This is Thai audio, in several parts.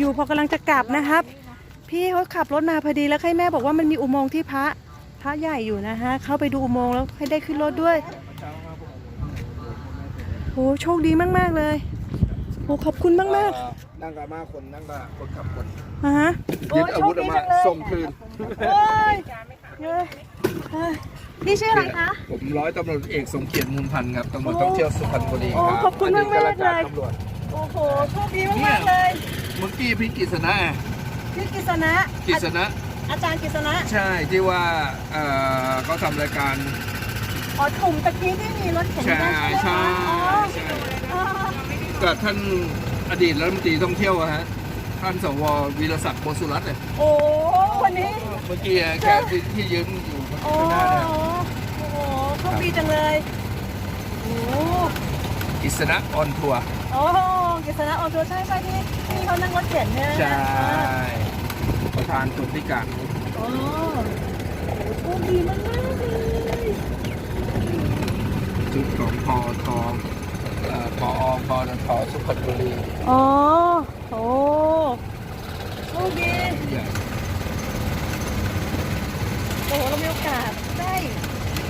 อยู่ๆพอกำลังจะกลับนะครับ พี่เขาขับรถมาพอดีแล้วให้แม่บอกว่ามันมีอุโมงค์ที่พระพระใหญ่อยู่นะฮะเข้าไปดูอุโมงค์แล้วให้ได้ขึ้นรถด้วยโอ้โชคดีมากๆเลยโอ้ขอบคุณมากเอ่อนั่งกับมาคนนั่งกับคนขับคนๆอะฮะโอ้ยึดอาโชวุคธออดีกมาจังเลยส่งคืนโอ้ยเย้เอ้ยพี่ชื่ออะไรคะ ผมร้อยตำรวจเอกสมเกียรติมูลพันธ์ครับตำรวจท่องเที่ยวสุพรรณบุรีโอ้ครับขอบคุณมากๆนนี้ข้รชรเลย ตำรวจ โอ้โห โชคดีมากๆเลยเมื่อกี้พี่กิษณะพี่กิษณะกิษณะอาจารย์กิษณะใช่ที่ว่าเอ่อเขาทำรายการอ๋อกลุ่มตะกี้ที่มีรถเข็นใช่ได้ไหมใช่คะใช่อ๋อกับท่านอดีตรัฐมนตรีท่องเที่ยวอะฮะท่านสววีรศักดิ์โมสุรัตน์เนี่ยโอ้วันนี้เมื่อกี้แกที่ที่ยืมอยู่โอ้ข้างหน้าเนี่ยโอ้โหโชคดีจังเลยโอ้กิษณะออนทัวร์โอ้กิษณะออนทัวร์ใช่ใช่ที่ ที่เขานั่งรถเข็นเนี่ยใช่ประธานจุดที่การโอ้โชคดีมากมากๆเลยจุดของพอทองเอ่อพอพอทอสุพรรณบุรีอ๋อโอ้โชคดีใหญ่โอ้โหเรามีโอกาสได้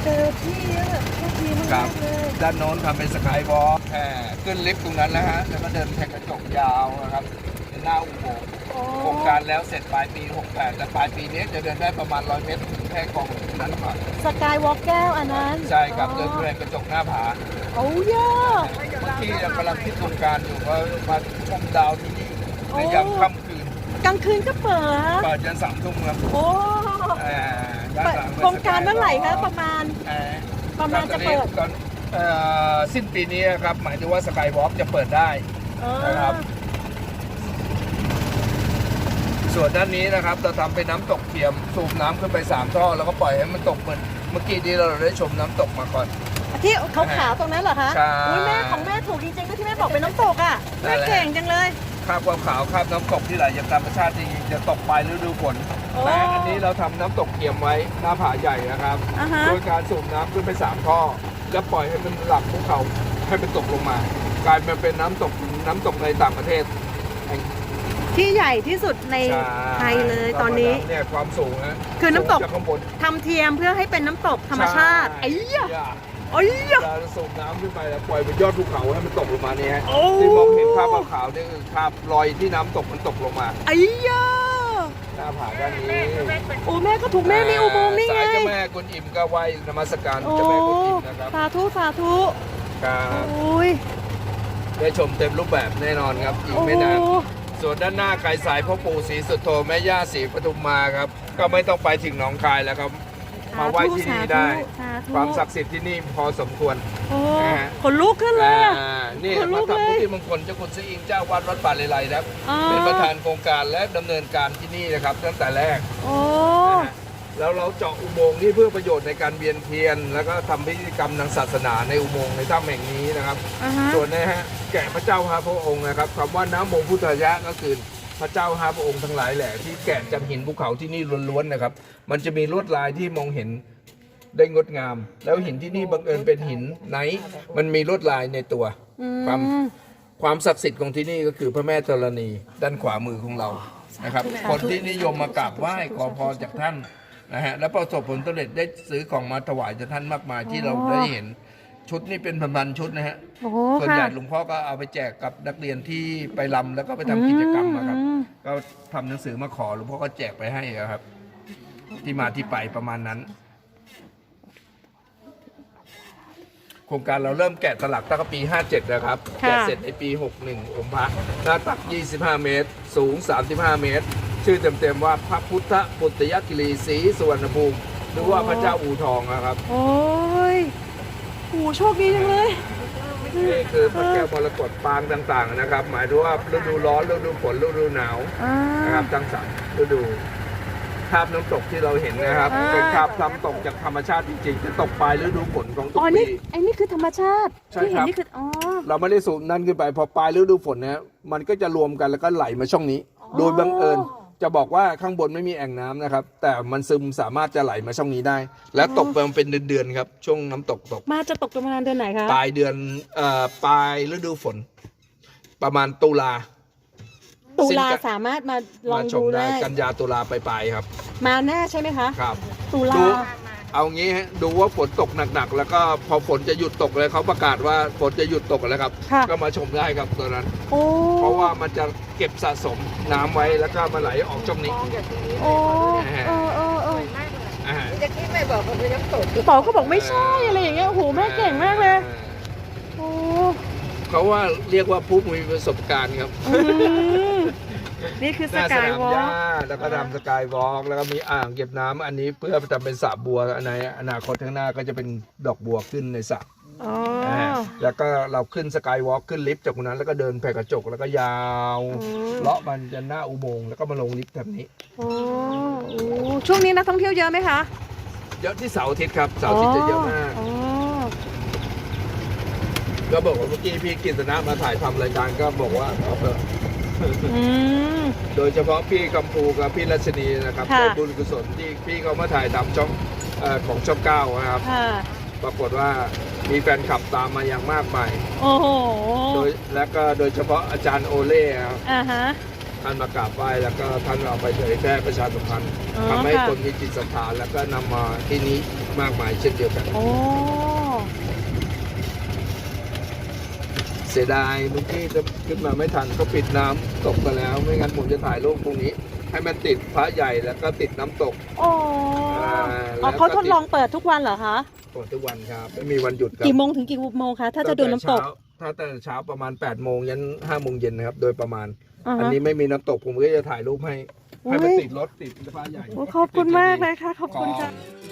เจอที่แล้วแบบโชคดีมากครับๆเลยด้านโน้นทำเป็นสกายวอล์กแค่ขึ้นลิฟต์ตรงนั้นนะฮะ แล้วก็เดินแทงกระจกยาวนะครับเป็นหน้าอุโมงค์โอ้โครงการแล้วเสร็จปลายปี 68 แต่ปลายปีนี้จะเดินได้ประมาณ 100 เมตรถึงแค่กองนั้นก่อนสกายวอล์กแก้วอันนั้นใช่ครับ เดินแทงกระจกหน้าผา โอ้ยอเมื่อกี้ยังกำลังคิดโครงการอยู่ว่ามาชมดาวที่นี่ในยามค่ำคืนกลางคืนก็เปิด เปิดยันสามทุ่มครับโอ้ เอ่อ ด้านเปิดหลังโครงการเมื่อไหร่คะประมาณเอ่อประมาณจะเปิดตอนเอ่อสิ้นปีนี้ครับหมายถึงว่าสกายวอล์กจะเปิดได้เออนะครับ ส่วนด้านนี้นะครับเราทำเป็นน้ำตกเทียมสูบน้ำขึ้นไป3ท่อแล้วก็ปล่อยให้มันตกเหมือนเมื่อกี้นี้เราได้ชมน้ำตกมาก่อนที่ขาวๆตรงนั้นเหรอคะใช่อุ้ยแม่ของแม่ถูกจริงๆก็ที่แม่บอกเป็นน้ำตกอะนั่แม่นแหละเก่งจังเลย คราบความขาวคราบน้ำตกที่ไหลจากธรรมชาติจริงๆจะตกปลายฤดูฝนโอ้แต่อันนี้เราทำน้ำตกเทียมไว้หน้าผาใหญ่นะครับอ่าฮะ โดยการสูบน้ำขึ้นไปสามท่อแล้วปล่อยให้มันหลังภูเขาให้มันตกลงมา กลายมาเป็นน้ำตกน้ำตกในต่างประเทศที่ใหญ่ที่สุดในใช่ไทยเลยตอนนี้ เนี่ยความสูงนะคือน้ำตก สูงจากข้างบน ทำเทียมเพื่อให้เป็นน้ำตกธรรมชาติใไอ้ยะใช่ไอ้ยะเราสูบน้ำขึ้นไปแล้วปล่อยบนยอดภูเขาให้มันตกลงมาเนี่ยฮะโอ้ ที่มองเห็นภาพขาวๆนี่คือภาพรอยที่น้ำตกมันตกลงมาไอ้ยะหน้าผาด้านนี้โอ้แม่ก็ถูกแม่มีอุโมงค์นี่ไงสายเจ้าแม่กุนอิมก็ไหว้นมัสการโอ้เจ้าแม่กุนอิมนะครับสาธุสาธุครับโอ้ยได้ชมเต็มรูปแบบแน่นอนครับอีกโอ้ไม่นาน ส่วนด้านหน้าไกลสายพ่อปู่ศรีสุโธแม่ย่าศรีปทุมมาครับ ก็ไม่ต้องไปถึงหนองคายแล้วครับ มาไหว้ที่นี่ได้สาธุความศักดิ์สิทธิ์ที่นี่พอสมควรโอ้นะฮะขนลุกขึ้นเลยอะอ่านี่ขนลุมากเลยทำพิธีมงคลเจ้าคุณซีอิงเจ้าวัดวัดป่าเลไลครับอ๋อเป็นประธานโครงการและดำเนินการที่นี่นะครับตั้งแต่แรกโอ้นะฮะแล้วเราเจาะอุโมงค์นี่เพื่อประโยชน์ในการเวียนเทียน แล้วก็ทำพิธีกรรมทางศาสนาในอุโมงค์ในถ้ำแห่งนี้นะครับอ่าฮะส่วนนะฮะแกะพระเจ้าฮาพระองค์นะครับคำว่าน้ำมงพุทธายะก็คือ พระเจ้าฮาพระองค์ทั้งหลายแหละที่แกะจากหินภูเขาที่นี่ล้วนๆนะครับ มันจะมีลวดลายที่มองเห็นได้งดงาม แล้วหินที่นี่บังเอิญเป็นหินไหน มันมีลวดลายในตัวอืความมความศักดิ์สิทธิ์ของที่นี่ก็คือพระแม่ธรณี ด้านขวามือของเรานะครับ คนที่นิยมมากราบไหว้ขอพรจากท่านนะฮะและประสบผลสำเร็จได้ซื้อของมาถวายจากท่านมากมายที่เราได้เห็น ชุดนี้เป็นพันๆชุดนะฮะโอ้โหส่วนใหค่ะญ่หลวงพ่อก็เอาไปแจกกับนักเรียนที่ไปรำแล้วก็ไปทำกิจกรรมอะครับ อืม ก็ทำหนังสือมาขอหลวงพ่อก็แจกไปให้อะครับ ที่มาที่ไปประมาณนั้น โครงการเราเริ่มแกะสลักตั้งแต่ปี 57 นะครับ ค่ะ แกะเสร็จในปี 61องค์พระหน้าตัก 25 เมตร สูง 35 เมตร ชื่อเต็มๆว่าพระพุทธปุตตยกิรีศรีสุวรรณภูมิหรือว่าพระเจ้าอู่ทองนะครับ โอ้ย โอ้โหโชคดีจังเลย นี่คือพระแก้วมรกตปางต่างๆนะครับ หมายถึงว่าฤดูร้อนฤดูฝนฤดูหนาวอ่า นะครับทั้งสามฤดูภาพน้ำตกที่เราเห็นนะครับ อ่า เป็นภาพน้ำตกจากธรรมชาติจริงๆจะตกปลายฤดูฝนของทุกอ๋อปีนี่ไอ้นี่คือธรรมชาติใช่ที่เห็คนรับ นี่คืออ๋อ เราไม่ได้สูบนั่นขึ้นไปพอปลายฤดูฝนเนี่ยมันก็จะรวมกันแล้วก็ไหลมาช่องนี้ โดยบังเอิญ จะบอกว่าข้างบนไม่มีแอ่งน้ำนะครับ แต่มันซึมสามารถจะไหลมาช่องนี้ได้ และตกไปมันเป็นเดือนๆครับ ช่วงน้ำตกตก มาจะตกประมาณเดือนไหนคะ ปลายเดือนเอ่อปลายฤดูฝน ประมาณตุลา ตุลาสิ้นสามารถมาลอมางชดูมได้ได้ กันยาตุลาไปลายๆครับ มาแน่ใช่ไหมคะ ครับตุลา ดู เอางี้ฮะดูว่าฝนตกหนักๆ แล้วก็พอฝนจะหยุดตกเลยเขาประกาศว่าฝนจะหยุดตกแล้วครับ ค่ะ ก็มาชมได้ครับตัวนั้น โอ้เพราะว่ามันจะเก็บสะสมน้ำไว้แล้วก็มาไหลออกช่องนี้ โอ้เออเออเอออ่าจะคิดไม่บอกว่าเป็นน้ำตกป๋อก็บอกไม่ใช่อะไรอย่างเงี้ยโอ้โหแม่เก่งมากเลยโอ้เขาว่าเรียกว่าผู้มีประสบการณ์ครับ อืม นี่คือหสน้าสกายนามวอหล์ญ้ากแล้วก็ทำสกายวอล์กแล้วก็มีอ่างเก็บน้ำอันนี้เพื่อทำเป็นสระบัวในอนาคตข้างหน้าก็จะเป็นดอกบัวขึ้นในสระอ๋ออ่าแล้วก็เราขึ้นสกายวอล์กขึ้นลิฟต์จากตรงนั้นแล้วก็เดินแผ่กระจกแล้วก็ยาวอืมเลาะมันจะหน้าอุโมงค์แล้วก็มาลงลิฟต์แบบนี้โอ้โอ้ช่วงนี้นักท่องเที่ยวเยอะไหมคะ เยอะที่เสาร์อาทิตย์ครับเสาร์อาทิตย์จะเยอะมากอ๋อก็บอกว่าเมื่อกี้พี่กิตนะมาถ่ายทำรายการก็บอกว่าเอาเถอะ อืม โดยเฉพาะพี่กัมพูกับพี่รัชนีนะครับค่ะได้บุญกุศลที่พี่เขามาถ่ายทำช่องเอ่อของช่องเก้านะครับ ค่ะ ปรากฏว่ามีแฟนคลับตามมาอย่างมากมาย โอ้โห โดยและก็โดยเฉพาะอาจารย์โอเล่ครับอ่าฮะ ท่านมากราบไหว้แล้วก็ท่านเอาไปเผยแพร่ประชาสัมพันธ์อ๋อทำให้ค่ะ คนมีจิตศรัทธาแล้วก็นำมาที่นี้มากมายเช่นเดียวกัน โอ้ เสียดายเมื่อกี้จะขึ้นมาไม่ทันก็ปิดน้ำตกไปแล้ว ไม่งั้นผมจะถ่ายรูปตรงนี้ ให้มันติดพระใหญ่แล้วก็ติดน้ำตกโอ้อ่าอ๋อแล้วก็เขาทดลองเปิดทุกวันเหรอคะเปิดทุกวันครับ ไม่มีวันหยุดครับกี่โมงถึงกี่โมงคะถ้าจะดูน้ำตกตั้งแต่เช้าถ้าแต่เช้าประมาณ8ปดโมงยันห้าโมงเย็นนะครับ โดยประมาณ อ่าอันฮะนี้ไม่มีน้ำตกผมก็จะถ่ายรูปให้ ให้มันโอ้ยติดรถติดพระใหญ่ โอ้ขอบคุณมากเลยค่ะ ขอบคุณขค่ะอ